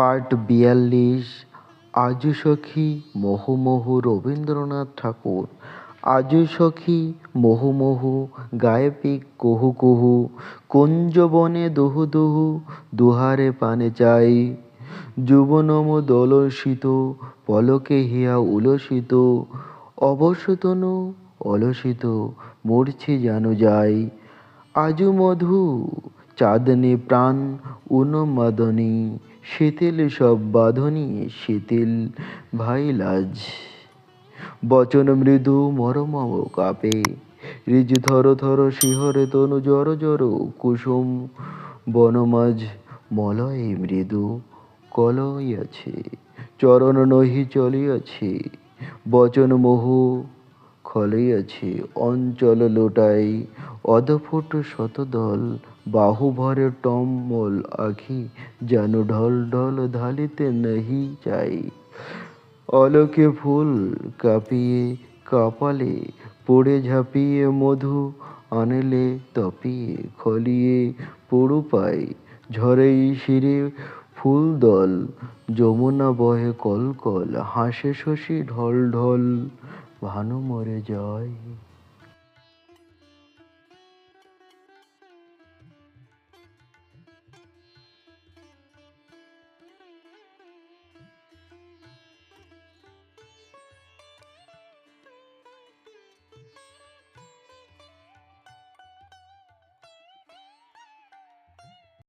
Part বিয়াল্লিশ। আজু সখী মোহু মোহু রবীন্দ্রনাথ ঠাকুর। আজু সখী মোহু মোহু গায়ে পিক কুহু। কুহু কুঞ্জবনে দুহু দুহু দুহারে পানে চাই। যুবনম দলসিত পলকে হিয়া উলসিত। অবসতনু অলসিত মূর্ছি যেন যাই। আজু মধু চাঁদনি প্রাণ, উন্মাদনী শিথিল সব বাঁধনি শিথিল ভাই লাজ বচন মৃদু মরমম কাপে, রিজ থর থর শিহরে তনু জর জর কুসুম বনমাজ মলয়ে মৃদু কলইয়াছে চরণ নহি চলিয়াছে, বচন মোহু খলইয়াছে অঞ্চল লোটাই অদফুট শতদল বাহুভরে টম্বল আখি যেন ঢল ঢল ঢালিতে নহি চাই। অলোকে ফুল কাঁপিয়ে কপালে, পড়ে ঝাঁপিয়ে মধু আনলে, তপিয়ে খলিয়ে পড়ু পাই ঝরেই শিরে ফুলদল যমুনা বহে কল কল হাসে শশী ঢল ঢল ভানু মরে যায়।